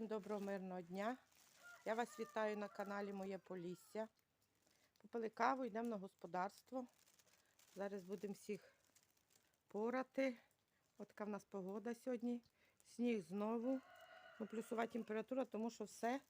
Всім доброго мирного дня. Я вас вітаю на каналі Моє Полісся. Попили каву, йдемо на господарство. Зараз будемо всіх порати. От така в нас погода сьогодні. Сніг знову. Ну, плюсова температура, тому що все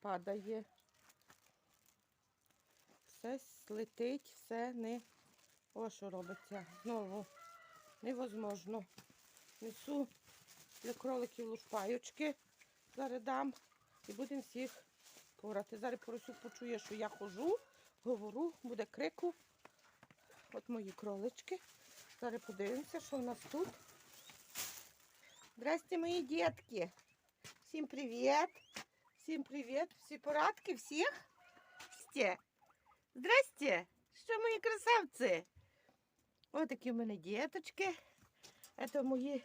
падає. Все летить, все не. О, що робиться. Знову невозможно. Несу для кроликів лушпайочки. Зараз дам і будемо всіх порати. Зараз поросюк почує, що я хожу, говорю, буде крику. От мої кролички. Зараз подивимося, що в нас тут. Здрасте, мої дітки. Всім привіт. Всім привіт. Всі порадки всіх. Здрасте. Здрасте. Що мої красавці? Ось такі в мене діточки. Це мої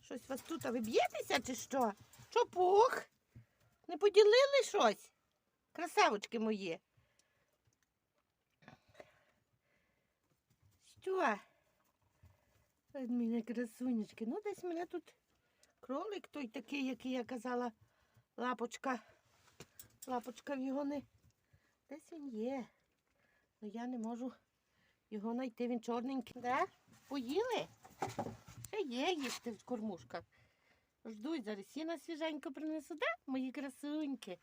Щось вас тут, а ви б'єтеся чи що? Що пух? Не поділили щось? Красавочки мої. Що? Мене красунечки. Ну, десь мене тут кролик той такий, який я казала, лапочка. Лапочка в його не. Десь він є. Ну я не можу його знайти, він чорненький. Да? Поїли? Ще є їсти в кормушках. Ждуть зараз сіна свіженько принесу, да? Мої красуньки.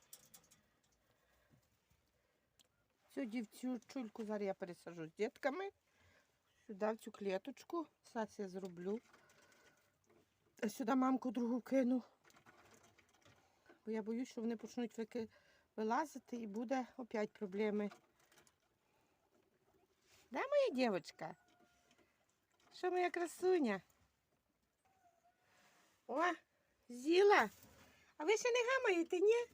Цю чульку зараз я пересажу з дітками. Сюди в цю клеточку. Зараз я зроблю. А сюди мамку другу кину. Бо я боюсь, що вони почнуть вики- вилазити і буде опять проблеми. Да, моя дівчинка? Що моя красуня? О, зіла. А ви ще не гамаєте, ні?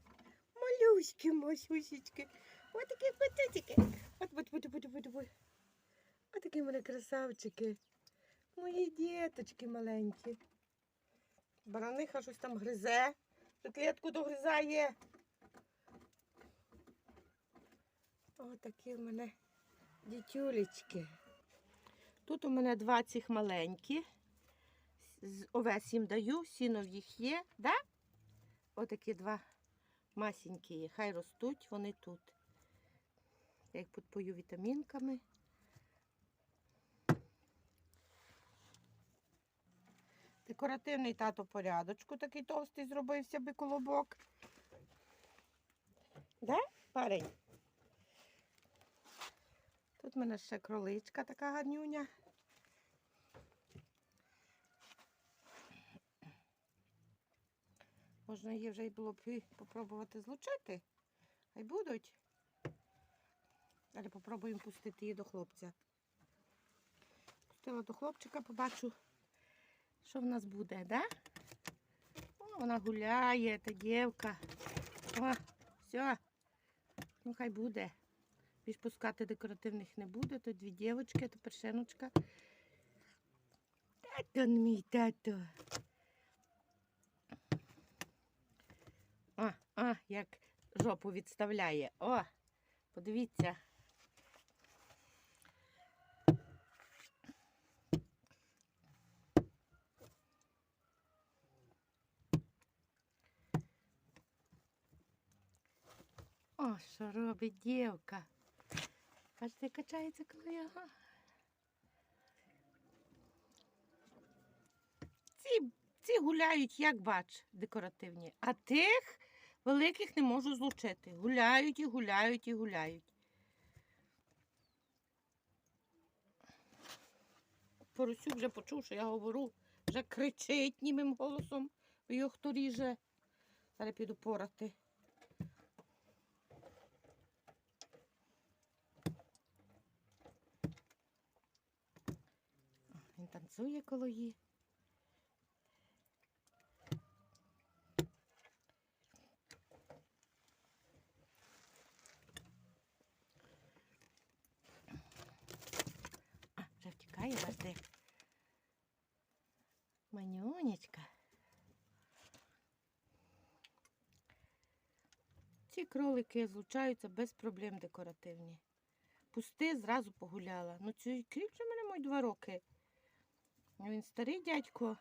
Малюськи, масюсечки. Ось такі котитики. От, от, от, от, от, от. Ось такі мене красавчики. Мої діточки маленькі. Бараниха щось там гризе. Клітку догризає. Ось такі в мене дітюлечки. Тут у мене два цих маленькі. Овес їм даю, сіно в їх є, да? Отакі два масенькі є. Хай ростуть, вони тут. Я їх підпою вітамінками. Декоративний тато порядочку, такий товстий зробився би колобок. Да, парень? Тут в мене ще кроличка така гарнюня. Можна її вже й було б і попробувати злучити. Хай будуть. Далі попробуємо пустити її до хлопця. Пустила до хлопчика, побачу, що в нас буде, да? О, вона гуляє, та дівка. О, все. Ну, хай буде. Більш пускати декоративних не буде. То дві дівчатки, то першеночка. Тато мій тато. О, як жопу відставляє. О, подивіться. О, що робить дівка. Бачите, качається коли його. Ці, ці гуляють, як бач, декоративні, а тих великих не можу злучити. Гуляють і гуляють і гуляють. Поросюк вже почув, що я говорю, вже кричить німим голосом, його хто ріже. Зараз піду порати. Він танцює коло її. А, вже втікає бачите. Манюнечка. Ці кролики злучаються без проблем декоративні. Пусти, зразу погуляла. Ну, цю кріп вже мене мої два роки. Ну, Він старий дядько.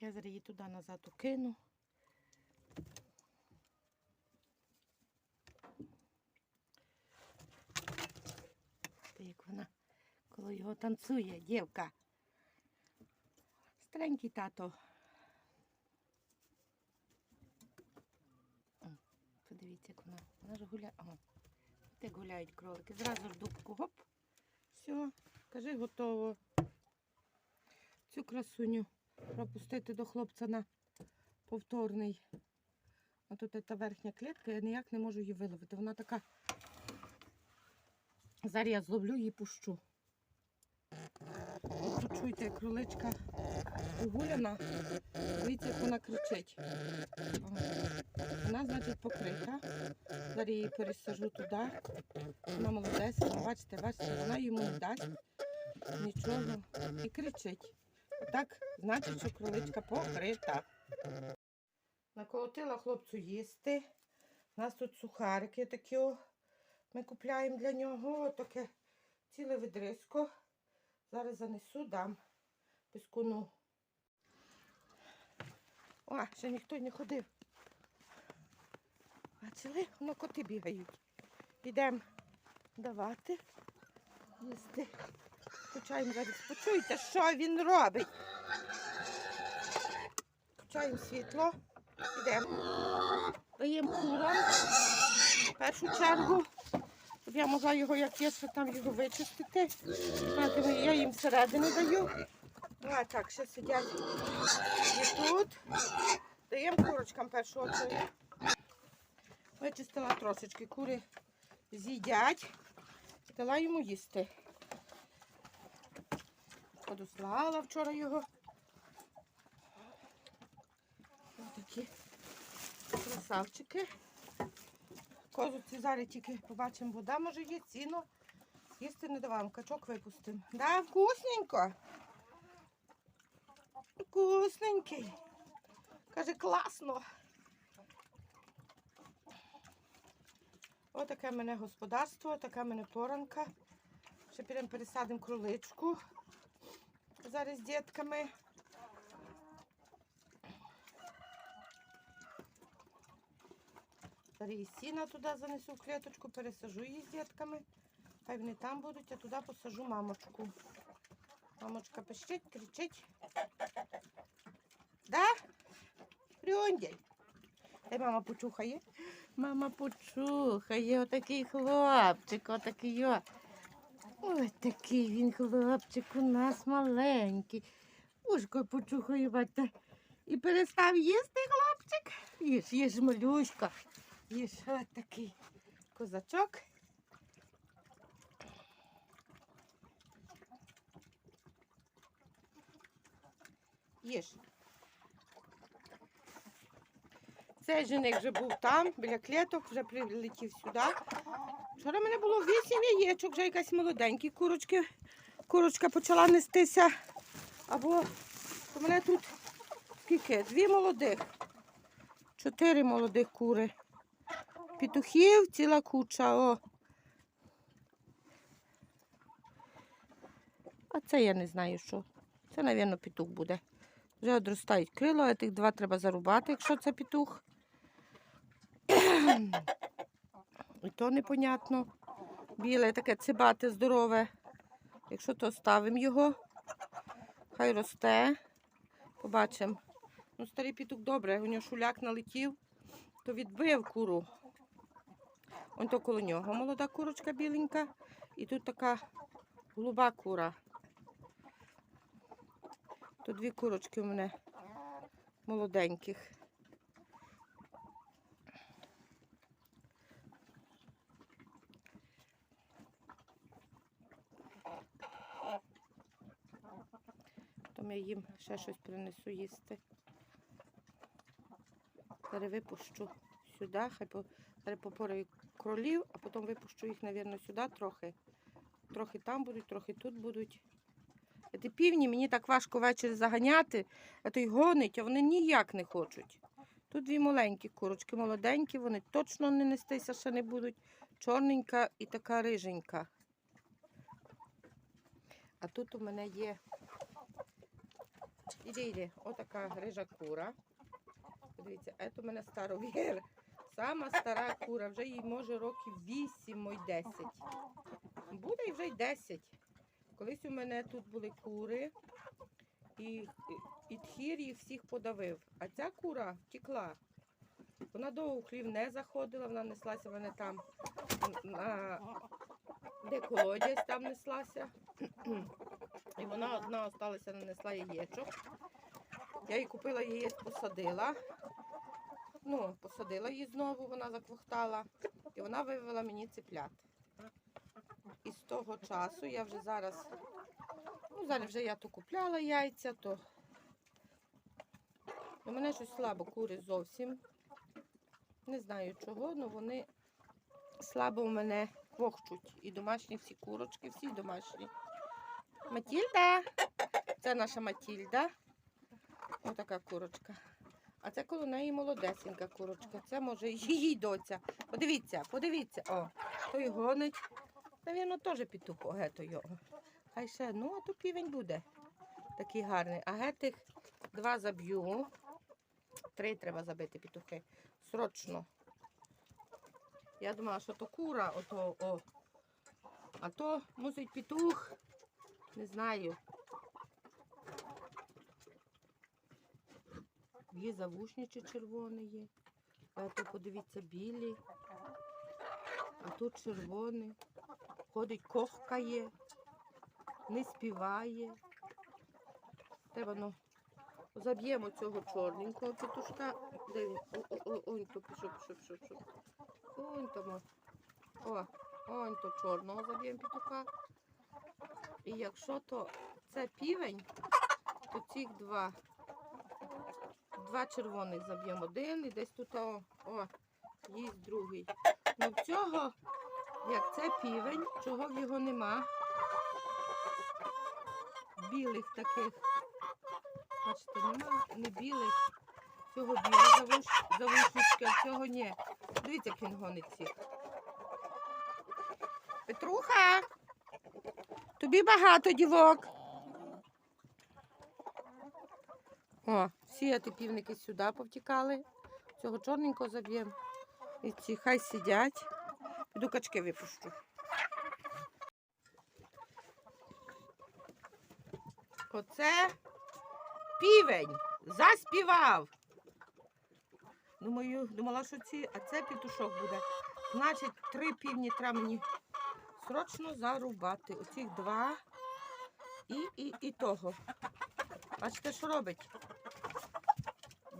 Я зараз її туди назад укину. Як вона коло його танцює, дівка. Старенький тато. О, Подивіться, як вона. Вона ж гуляє. О, так гуляють кролики. Зразу ж дубку. Гоп. Все, кажи, готово. Цю красуню пропустити до хлопця на повторний. А тут та верхня клітка, я ніяк не можу її виловити. Вона така. Зараз я зловлю її пущу. Тут чуєте, як кроличка угуляна. Дивіться, як вона кричить. Вона, значить, покрита. Зараз її пересажу туди. Вона молодець. Бачите, бачите, вона йому не дасть нічого і кричить. Отак, значить, що кроличка покрита. Наколотила хлопцю їсти. У нас тут сухарики такі. Ми купляємо для нього таке ціле відриско. Зараз занесу, дам пискуну. О, ще ніхто не ходив. Бачили, воно коти бігають. Підемо давати їсти. Включаємо зараз. Почуйте, що він робить. Включаємо світло. Йдемо. Даємо курам. В першу чергу. Я могла його, як є, що там його вичистити. Я їм всередини даю. А так, ще сидять і тут. Даємо курочкам очередь. Вичистила трошечки. Кури з'їдять. Дала йому їсти. Подослала вчора його. Ось такі красавчики. Козуці зараз тільки побачимо, вода може є, ціно. Їсти не давам, качок випустимо. Да, вкусненько. Вкусненький. Каже, класно. Отаке в мене господарство, така в мене поранка. Ще підемо пересадимо кроличку. Зараз з дітками. Зараз і сіна туди занесу в клеточку, пересажу її з дітками. Хай вони там будуть, а туди посажу мамочку. Мамочка пищить, кричить. Да? Рюндяль. Дай мама почухає. Мама почухає, отакий хлопчик, отакий. О. Ось такий він хлопчик у нас маленький. Ушко почухає, бачите. І перестав їсти хлопчик. Їж, їж, малюшка. Їж, ось такий козачок. Їж. Цей жених вже був там, біля клеток, вже прилетів сюди. Вчора в мене було вісім яєчок, вже якась молоденькі курочки. Курочка почала нестися. Або у мене тут скільки? Дві молодих. Чотири молодих кури. Петухів ціла куча. О. А це я не знаю що. Це, мабуть, петух буде. Вже одростають крила, а тих два треба зарубати, якщо це петух. І то непонятно. Біле таке цибате здорове. Якщо то ставимо його, хай росте. Побачимо. Ну, старий пітук добре, у нього шуляк налетів, то відбив куру. Он то коло нього молода курочка біленька. І тут така голуба кура. То дві курочки у мене молоденьких. Потім я їм ще щось принесу їсти. Зараз випущу сюди, хай по, зараз попораю кролів, а потім випущу їх, мабуть, сюди трохи. Трохи там будуть, трохи тут будуть. Ті півні мені так важко ввечері заганяти, а то й гонить, а вони ніяк не хочуть. Тут дві маленькі курочки, молоденькі, вони точно не нестися ще не будуть. Чорненька і така риженька. А тут у мене є Іди, іди. Отака грижа кура. Подивіться, це у мене старовір. Сама стара кура, вже їй може років 8, мой 10. Буде і вже й 10. Колись у мене тут були кури, і, і тхір їх всіх подавив. А ця кура втекла. Вона довго хлів не заходила, вона неслася мене там на де колодязь там неслася. І вона одна осталася, не несла яєчок. Я їй купила яєць, посадила. Ну, посадила її знову, вона заквохтала. І вона вивела мені циплят. І з того часу я вже зараз, ну зараз вже я то купляла яйця, то у мене щось слабо кури зовсім. Не знаю чого, але вони слабо у мене квохчуть. І домашні всі курочки, всі домашні. Матільда. Це наша Матільда. Отака курочка. А це коло неї молодесенька курочка. Це може її доця. Подивіться, подивіться. О, той гонить. Навірно, теж пітухо, гето його. Хай ще, ну, а то півень буде. Такий гарний. А гетих два заб'ю. Три треба забити петухи. Срочно. Я думала, що то кура, ото, о. А то мусить петух. Не знаю. Є завушничі. А то подивіться білі. А тут червоний. Ходить, кохкає, не співає. Треба ну, заб'ємо цього чорненького петушка. Де він? О, о, о, он то пішов, пішов, пішов, пішов. Он тому. О, он то чорного заб'ємо петуха. І якщо то це півень, то цих два. Два червоних заб'ємо один і десь тут о, о їсть другий. Ну в цього, як це півень, чого в його нема. Білих таких. Бачите, нема не білих. Цього білих завуш, завушнички, а цього ні. Дивіться, як він гонить всіх. Петруха! Тобі багато дівок. О, ті півники сюди повтікали. Цього чорненького заб'ємо. І ці хай сидять. Піду качки випущу. Оце півень заспівав. Думаю, думала, що ці, а це петушок буде. Значить, три півні треба мені срочно зарубати. Оцих два і, і, і того. Бачите, що робить?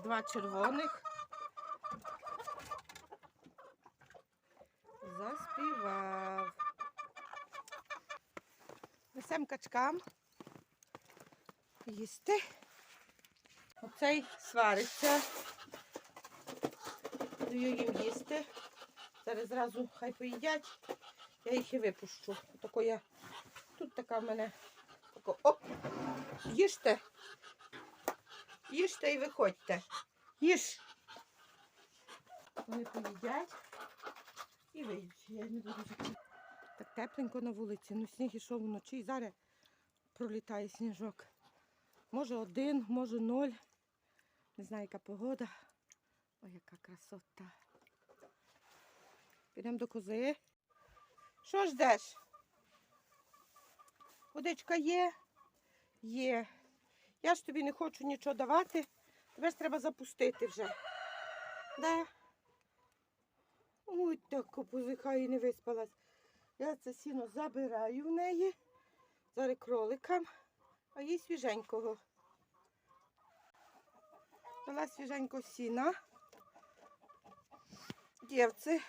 Два червоних. Заспівав. Несем качкам. Їсти. Оцей свариться. Даю їм їсти. Зараз зразу хай поїдять. Я їх і випущу. Отако я. Тут така в мене. Тако. Оп! Їжте. Їжте і виходьте. Їж. Вони поїдять і вийдуть. Я не буду. Так тепленько на вулиці. Ну сніг ішов вночі і зараз пролітає сніжок. Може один, може ноль. Не знаю, яка погода. Ой, яка красота. Підемо до кози. Що ждеш? Водичка є? Є. Я ж тобі не хочу нічого давати. Тебе ж треба запустити вже. Да? Ой, так копузиха і не виспалась. Я це сіно забираю в неї. Зараз кроликам, а їй свіженького. Дала свіженького сіна. Дівці